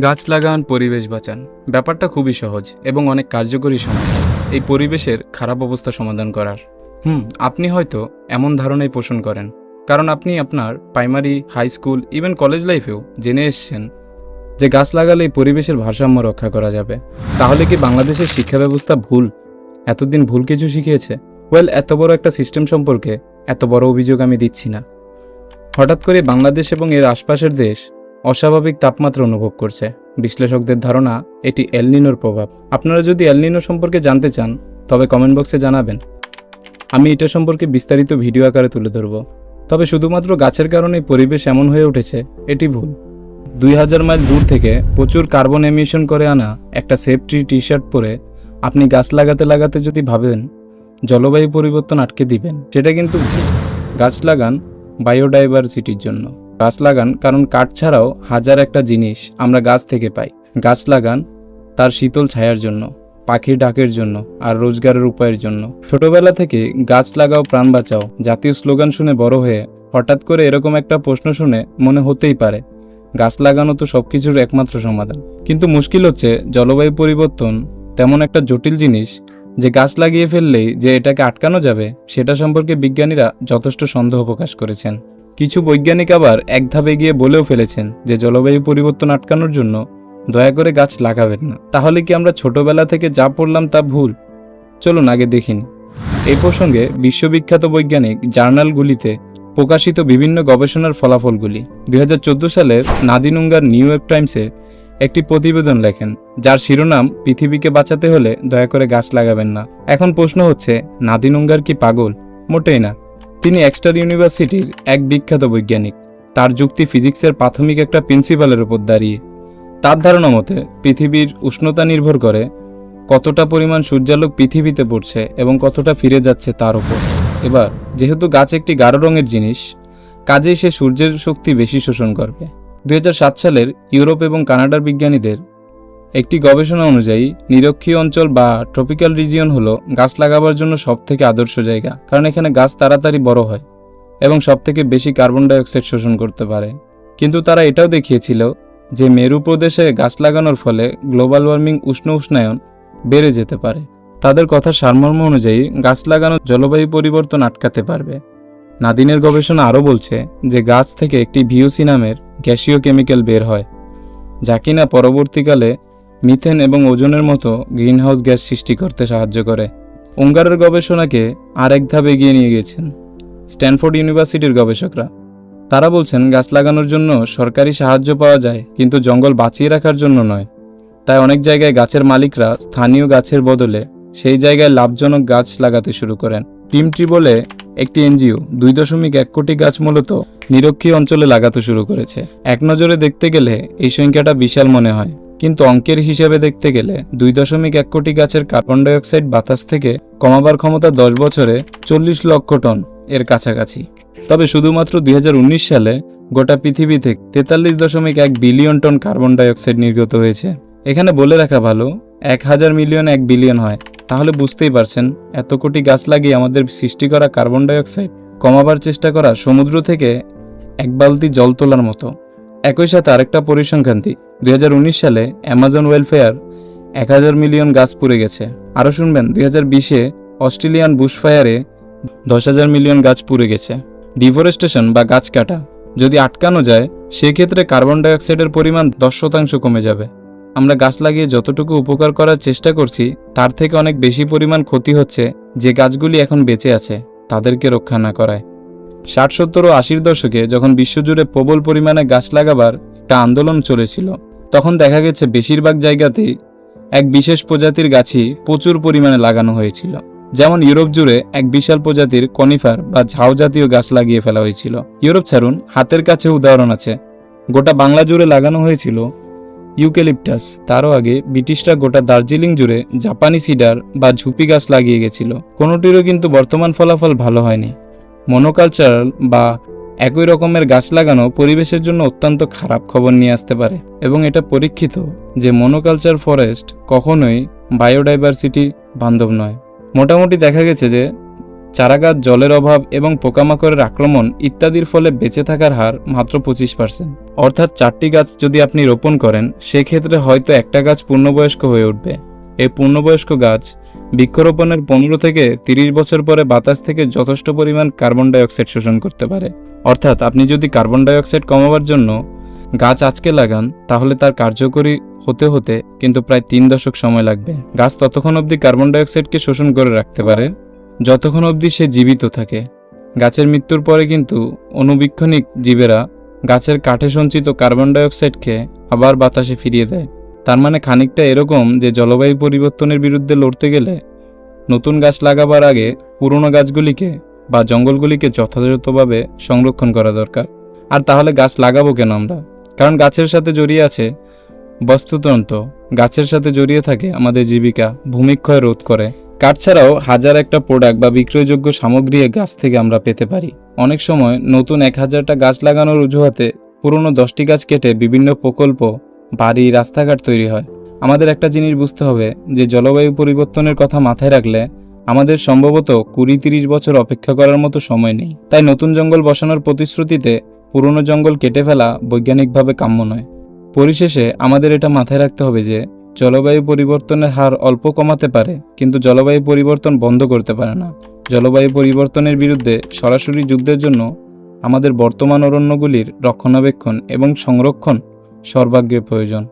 গাছ লাগান, পরিবেশ বাঁচান। ব্যাপারটা খুবই সহজ এবং অনেক কার্যকরী সমাধান এই পরিবেশের খারাপ অবস্থা সমাধান করার। হুম, আপনি হয়তো এমন ধারণাই পোষণ করেন। কারণ আপনি আপনার primary, high school, even college লাইফেও জেনে এসছেন যে গাছ লাগালে এই পরিবেশের ভারসাম্য রক্ষা করা যাবে। তাহলে কি বাংলাদেশের শিক্ষা ব্যবস্থা ভুল? এতদিন ভুল কিছু শিখিয়েছে? ওয়েল, এত বড় একটা সিস্টেম সম্পর্কে এত বড় অভিযোগ আমি দিচ্ছি না। হঠাৎ করে বাংলাদেশ এবং এর আশপাশের দেশ অস্বাভাবিক তাপমাত্রা অনুভব করছে। বিশ্লেষকদের ধারণা, এটি এলনিনোর প্রভাব। আপনারা যদি এলনিনো সম্পর্কে জানতে চান, তবে কমেন্ট বক্সে জানাবেন। আমি এটা সম্পর্কে বিস্তারিত ভিডিও আকারে তুলে ধরব। তবে শুধুমাত্র গাছের কারণে পরিবেশ এমন হয়ে উঠেছে, এটি ভুল। দুই হাজার মাইল দূর থেকে প্রচুর কার্বন এমিশন করে আনা একটা সেফটি টি শার্ট পরে আপনি গাছ লাগাতে লাগাতে যদি ভাবেন, জলবায়ু পরিবর্তন আটকে দিবেন। সেটা কিন্তু গাছ লাগান বায়োডাইভার্সিটির জন্য। গাছ লাগান, কারণ কাঠ ছাড়াও হাজার একটা জিনিস আমরা গাছ থেকে পাই। গাছ লাগান তার শীতল ছায়ার জন্য, পাখির ডাকের জন্য আর রোজগারের উপায়ের জন্য। ছোটবেলা থেকে গাছ লাগাও, প্রাণ বাঁচাও জাতীয় স্লোগান শুনে বড় হয়ে হঠাৎ করে এরকম একটা প্রশ্ন শুনে মনে হতেই পারে, গাছ লাগানো তো সব কিছুর একমাত্র সমাধান। কিন্তু মুশকিল হচ্ছে জলবায়ু পরিবর্তন তেমন একটা জটিল জিনিস যে গাছ লাগিয়ে ফেললেই যে এটাকে আটকানো যাবে, সেটা সম্পর্কে বিজ্ঞানীরা যথেষ্ট সন্দেহ প্রকাশ করেছেন। কিছু বৈজ্ঞানিক আবার এক ধাপে গিয়ে বলেও ফেলেছেন যে জলবায়ু পরিবর্তন আটকানোর জন্য দয়া করে গাছ লাগাবেন না। তাহলে কি আমরা ছোটবেলা থেকে যা পড়লাম তা ভুল? চলুন আগে দেখিন এই প্রসঙ্গে বিশ্ববিখ্যাত বৈজ্ঞানিক জার্নালগুলিতে প্রকাশিত বিভিন্ন গবেষণার ফলাফলগুলি। দুই হাজার চোদ্দ সালের নাদিনুঙ্গার নিউ ইয়র্ক টাইমসে একটি প্রতিবেদন লেখেন, যার শিরোনাম, পৃথিবীকে বাঁচাতে হলে দয়া করে গাছ লাগাবেন না। এখন প্রশ্ন হচ্ছে, নাদিনুঙ্গার কি পাগল? মোটেই না। তিনি এক্সটার ইউনিভার্সিটির এক বিখ্যাত বৈজ্ঞানিক। তার যুক্তি ফিজিক্সের প্রাথমিক একটা প্রিন্সিপালের উপর দাঁড়িয়ে। তার ধারণা মতে, পৃথিবীর উষ্ণতা নির্ভর করে কতটা পরিমাণ সূর্যালোক পৃথিবীতে পড়ছে এবং কতটা ফিরে যাচ্ছে তার উপর। এবার, যেহেতু গাছ একটি গাঢ় রঙের জিনিস, কাজেই সে সূর্যের শক্তি বেশি শোষণ করবে। দুই হাজার সাত সালের ইউরোপ এবং কানাডার বিজ্ঞানীদের একটি গবেষণা অনুযায়ী, নিরক্ষীয় অঞ্চল বা ট্রপিক্যাল রিজিয়ন হলো গাছ লাগাবার জন্য সবথেকে আদর্শ জায়গা, কারণ এখানে গাছ তাড়াতাড়ি বড় হয় এবং সবথেকে বেশি কার্বন ডাইঅক্সাইড শোষণ করতে পারে। কিন্তু তারা এটাও দেখিয়েছিল যে মেরু প্রদেশে গাছ লাগানোর ফলে গ্লোবাল ওয়ার্মিং উষ্ণ উষ্ণায়ন বেড়ে যেতে পারে। তাদের কথার সারমর্ম অনুযায়ী, গাছ লাগানো জলবায়ু পরিবর্তন আটকাতে পারবে। নাদিনের গবেষণা আরও বলছে যে গাছ থেকে একটি ভিওসি নামের গ্যাসীয় কেমিক্যাল বের হয়, যা কিনা পরবর্তীকালে মিথেন এবং ওজনের মতো গ্রিনহাউস গ্যাস সৃষ্টি করতে সাহায্য করে। উঙ্গারের গবেষণাকে আর এক ধাপ এগিয়ে নিয়ে গেছেন স্ট্যানফোর্ড ইউনিভার্সিটির গবেষকরা। তারা বলছেন, গাছ লাগানোর জন্য সরকারি সাহায্য পাওয়া যায়, কিন্তু জঙ্গল বাঁচিয়ে রাখার জন্য নয়। তাই অনেক জায়গায় গাছের মালিকরা স্থানীয় গাছের বদলে সেই জায়গায় লাভজনক গাছ লাগাতে শুরু করেন। টিম ট্রি বলে একটি এনজিও দুই দশমিক এক কোটি গাছ মূলত নিরক্ষীয় অঞ্চলে লাগাতে শুরু করেছে। এক নজরে দেখতে গেলে এই সংখ্যাটা বিশাল মনে হয়। কিন্তু অঙ্কের হিসেবে দেখতে গেলে দুই দশমিক এক কোটি গাছের কার্বন ডাইঅক্সাইড বাতাস থেকে কমাবার ক্ষমতা দশ বছরে চল্লিশ লক্ষ টন এর কাছাকাছি। তবে শুধুমাত্র দুই হাজার উনিশ সালে গোটা পৃথিবী থেকে তেতাল্লিশ দশমিক এক বিলিয়ন টন কার্বন ডাইঅক্সাইড নির্গত হয়েছে। এখানে বলে রাখা ভালো, এক হাজার মিলিয়ন এক বিলিয়ন হয়। তাহলে বুঝতেই পারছেন, এত কোটি গাছ লাগিয়ে আমাদের সৃষ্টি করা কার্বন ডাইঅক্সাইড কমাবার চেষ্টা করা সমুদ্র থেকে এক বালতি জল তোলার মতো। একই সাথে আরেকটা পরিসংখ্যান্তি দুই উনিশ সালে অ্যামাজন ওয়েলফেয়ার এক হাজার মিলিয়ন গাছ পুড়ে গেছে। আরও শুনবেন, দুই হাজার বিশে অস্ট্রেলিয়ান বুশফায়ারে দশ হাজার মিলিয়ন গাছ পুড়ে গেছে। ডিফরেস্টেশন বা গাছ কাটা যদি আটকানো যায়, সেক্ষেত্রে কার্বন ডাইঅক্সাইডের পরিমাণ দশ শতাংশ কমে যাবে। আমরা গাছ লাগিয়ে যতটুকু উপকার করার চেষ্টা করছি, তার থেকে অনেক বেশি পরিমাণ ক্ষতি হচ্ছে যে গাছগুলি এখন বেঁচে আছে, তাদেরকে রক্ষা না করায়। ষাট সত্তর ও আশির দশকে যখন বিশ্বজুড়ে প্রবল পরিমাণে গাছ লাগাবার একটা আন্দোলন চলেছিল, তখন দেখা গেছে বেশিরভাগ জায়গাতেই এক বিশেষ প্রজাতির গাছই প্রচুর পরিমাণে লাগানো হয়েছিল। যেমন ইউরোপ জুড়ে এক বিশাল প্রজাতির কনিফার বা ঝাউ জাতীয় গাছ লাগিয়ে ফেলা হয়েছিল। ইউরোপ ছাড়ুন, হাতের কাছে উদাহরণ আছে। গোটা বাংলা জুড়ে লাগানো হয়েছিল ইউক্যালিপটাস। তারও আগে ব্রিটিশরা গোটা দার্জিলিং জুড়ে জাপানি সিডার বা ঝুপি গাছ লাগিয়ে গেছিল। কোনোটিরও কিন্তু বর্তমান ফলাফল ভালো হয়নি। মনোকালচারাল বা একই রকমের গাছ লাগানো পরিবেশের জন্য অত্যন্ত খারাপ খবর নিয়ে আসতে পারে। এবং এটা পরীক্ষিত যে মনোকালচার ফরেস্ট কখনোই বায়োডাইভার্সিটি বান্ধব নয়। মোটামুটি দেখা গেছে যে চারাগাছ জলের অভাব এবং পোকামাকড়ের আক্রমণ ইত্যাদির ফলে বেঁচে থাকার হার মাত্র পঁচিশ পার্সেন্ট। অর্থাৎ চারটি গাছ যদি আপনি রোপণ করেন, সেক্ষেত্রে হয়তো একটা গাছ পূর্ণবয়স্ক হয়ে উঠবে। এই পূর্ণবয়স্ক গাছ বৃক্ষরোপণের পনেরো থেকে তিরিশ বছর পরে বাতাস থেকে যথেষ্ট পরিমাণ কার্বন ডাইঅক্সাইড শোষণ করতে পারে। অর্থাৎ আপনি যদি কার্বন ডাইঅক্সাইড কমাবার জন্য গাছ আজকে লাগান, তাহলে তার কার্যকরী হতে হতে কিন্তু প্রায় তিন দশক সময় লাগবে। গাছ ততক্ষণ অবধি কার্বন ডাইঅক্সাইডকে শোষণ করে রাখতে পারে, যতক্ষণ অবধি সে জীবিত থাকে। গাছের মৃত্যুর পরে কিন্তু অনুবীক্ষণিক জীবেরা গাছের কাঠে সঞ্চিত কার্বন ডাইঅক্সাইডকে আবার বাতাসে ফিরিয়ে দেয়। তার মানে খানিকটা এরকম যে জলবায়ু পরিবর্তনের বিরুদ্ধে লড়তে গেলে নতুন গাছ লাগাবার আগে পুরনো গাছগুলিকে বা জঙ্গলগুলিকে যথাযথভাবে সংরক্ষণ করা দরকার। আর তাহলে গাছ লাগাবো কেন আমরা? কারণ গাছের সাথে জড়িয়ে আছে বস্তুতন্ত্র। গাছের সাথে জড়িয়ে থাকে আমাদের জীবিকা ভূমিক্ষয় রোধ করে। কাঠ ছাড়াও হাজার একটা প্রোডাক্ট বা বিক্রয়যোগ্য সামগ্রী গাছ থেকে আমরা পেতে পারি। অনেক সময় নতুন এক হাজারটা গাছ লাগানোর অজুহাতে পুরনো দশটি গাছ কেটে বিভিন্ন প্রকল্প বাড়ি, রাস্তাঘাট তৈরি হয়। আমাদের একটা জিনিস বুঝতে হবে যে, জলবায়ু পরিবর্তনের কথা মাথায় রাখলে আমাদের সম্ভবত কুড়ি তিরিশ বছর অপেক্ষা করার মতো সময় নেই। তাই নতুন জঙ্গল বসানোর প্রতিশ্রুতিতে পুরনো জঙ্গল কেটে ফেলা বৈজ্ঞানিকভাবে কাম্য নয়। পরিশেষে আমাদের এটা মাথায় রাখতে হবে যে, জলবায়ু পরিবর্তনের হার অল্প কমাতে পারে, কিন্তু জলবায়ু পরিবর্তন বন্ধ করতে পারে না। জলবায়ু পরিবর্তনের বিরুদ্ধে সরাসরি যুদ্ধের জন্য আমাদের বর্তমান অরণ্যগুলির রক্ষণাবেক্ষণ এবং সংরক্ষণ সর্বাগ্রে প্রয়োজন।